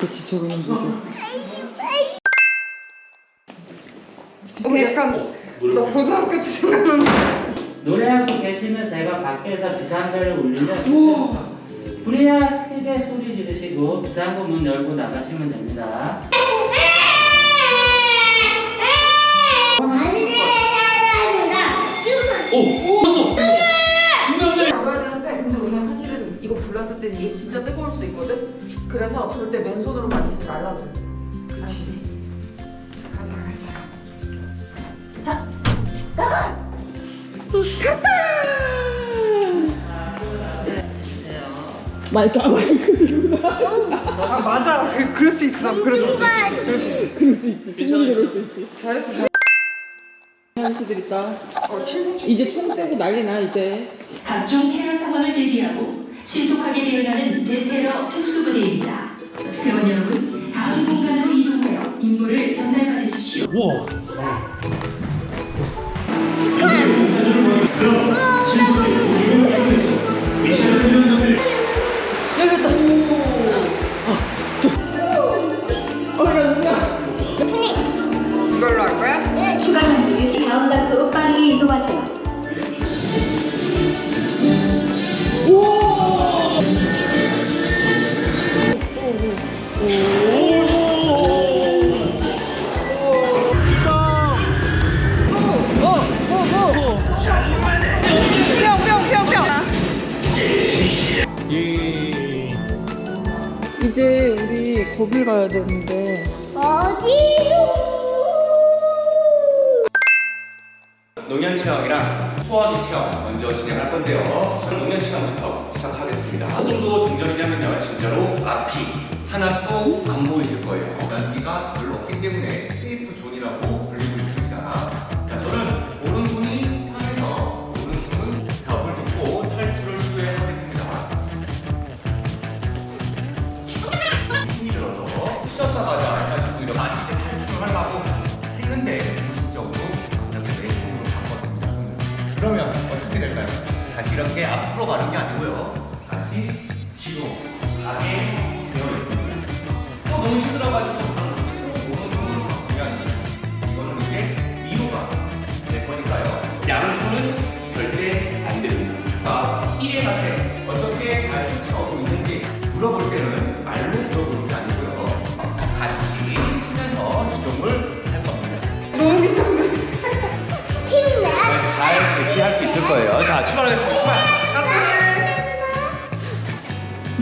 걸어서 지쳐 그냥 보자. 어 약간 너 고등학교 때 생각나는. 노래하고 계시면 제가 밖에서 비상벨을 울리면 불이야 크게 소리 지르시고 비상구 문 열고 나가시면 됩니다. 잡 때 이게 진짜 뜨거울 수 있거든. 그래서 절대 맨손으로 만지지 말라고 했어. 그치. 가자 가자. 자 나가. 샀다. 마이크 아 마이크 들고 아 맞아. 그, 그럴 수 있어. 그럴 수 있어. 그럴 수 있지. 충분히 그럴 수 있지. 잘했어. 현시들 있다. 어, 이제 총 쏘고 난리 나 이제. 각종 테러 상황을 대비하고 신속하게 대응하는 대테러 특수부대입니다. 회원 여러분, 다음 공간으로 이동하여 임무를 전달받으십시오. 이걸 거길 가야 되는데 농현 체험이랑 소화기 체험 먼저 진행할 건데요. 농현 체험부터 시작하겠습니다. 어느 정도 정전이냐면요. 진짜로 앞이 하나도 안 보이실 거예요. 연기가 별로 없기 때문에 이렇게 앞으로 가는 게 아니고요. 다시 뒤로 가게 되어 있습니다. 또 너무 힘들어가지고 있을 거예요. 자, 출발하겠습니다. 출발!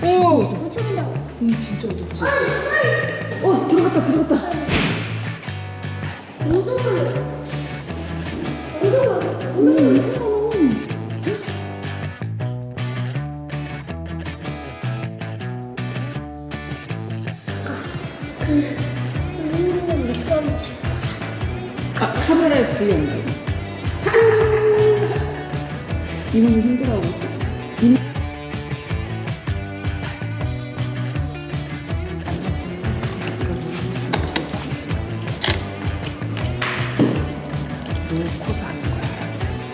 오. 음 진짜 어둡지. 어 들어갔다 들어갔다. 카메라에 불이 온다. 이모는 힘들어하고 지금.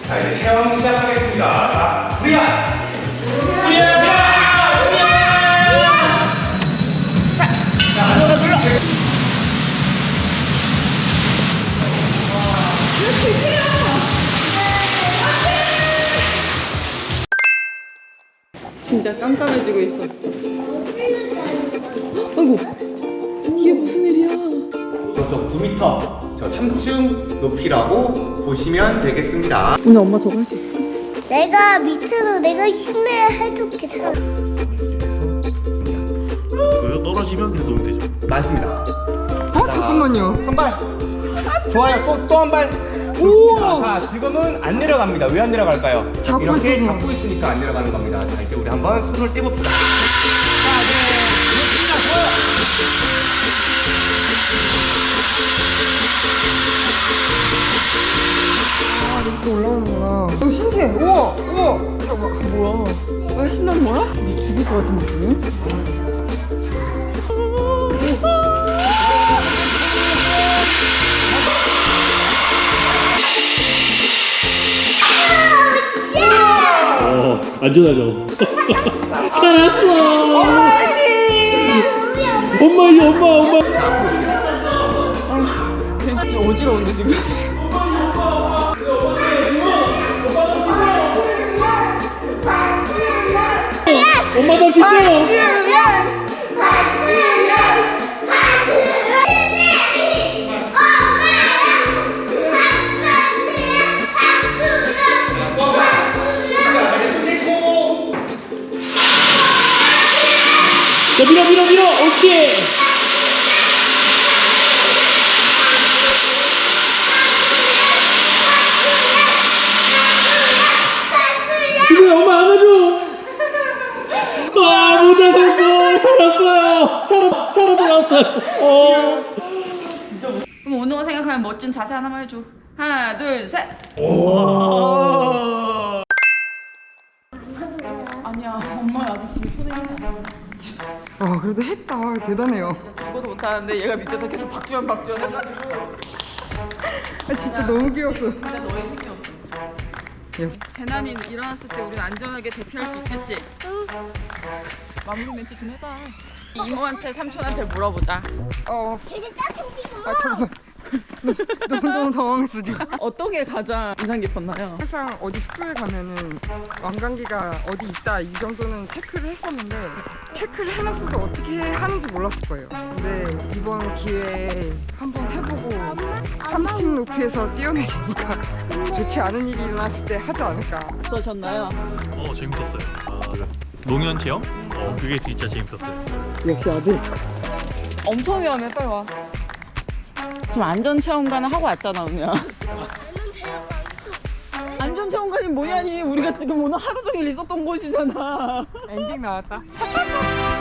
자, 이제 체험 시작하겠습니다. 자! 불이야! 진짜 깜깜해지고 있어. 아이고, 이게 무슨 일이야? 저 9m, 저 3층 높이라고 보시면 되겠습니다. 오늘 엄마 저거 할 수 있어? 내가 밑으로 내가 힘을 해줄게. 그거 떨어지면 그냥 놓으면 되죠. 맞습니다. 어, 잠깐만요. 한 발. 좋아요. 또 또 한 발. 좋습니다. 자, 지금은 안 내려갑니다. 왜 안 내려갈까요? 잡고 이렇게 있어서. 잡고 있으니까 안 내려가는 겁니다. 자, 이제 우리 한번 손을 떼봅시다. 자, 네. 그렇습니다. 좋아요. 아, 이렇게 올라오는구나. 오, 신기해. 우와, 우와. 잠깐만, 뭐야? 왜 신나는 거야? 니 죽을 것 같은데, 지금? 안전하죠. 살았어. 엄마 이 엄마 엄마. 진짜 어지러운데 지금. 엄마 더 주세요. 그럼 운동화 생각하면 멋진 자세 하나만 해줘. 하나, 둘, 셋. 아니야, 엄마 아직 지금 손에 힘이 안 나. 아 그래도 했다 대단해요 진짜 죽어도 못하는데 얘가 밑에서 계속 박주현 박주현 해가지고 아, 진짜 너무 귀여웠어 진짜 너의 힘이었어. 재난이 일어났을 때 우리는 안전하게 대피할 수 있겠지? 마무리 멘트 좀 해봐. 이모한테 삼촌한테 물어보자. 어 아, 잠깐만 너무 너무 당황했어 지금 어떤 게 가장 인상 깊었나요? 항상 어디 숙소에 가면은 왕관기가 어디 있다 이 정도는 체크를 했었는데 체크를 해놨어도 어떻게 하는지 몰랐을 거예요 근데 이번 기회에 한번 해보고 30 높이에서 뛰어내리니까 좋지 않은 일이 일어났을 때 하지 않을까 어떠셨나요? 어 재밌었어요. 아, 농연 체험? 어 그게 진짜 재밌었어요. 역시 아들 엄청 위험해, 빨리 와. 지금 안전 체험관을 하고 왔잖아, 은우야. 안전 체험관이 뭐냐니? 우리가 지금 오늘 하루 종일 있었던 곳이잖아. 엔딩 나왔다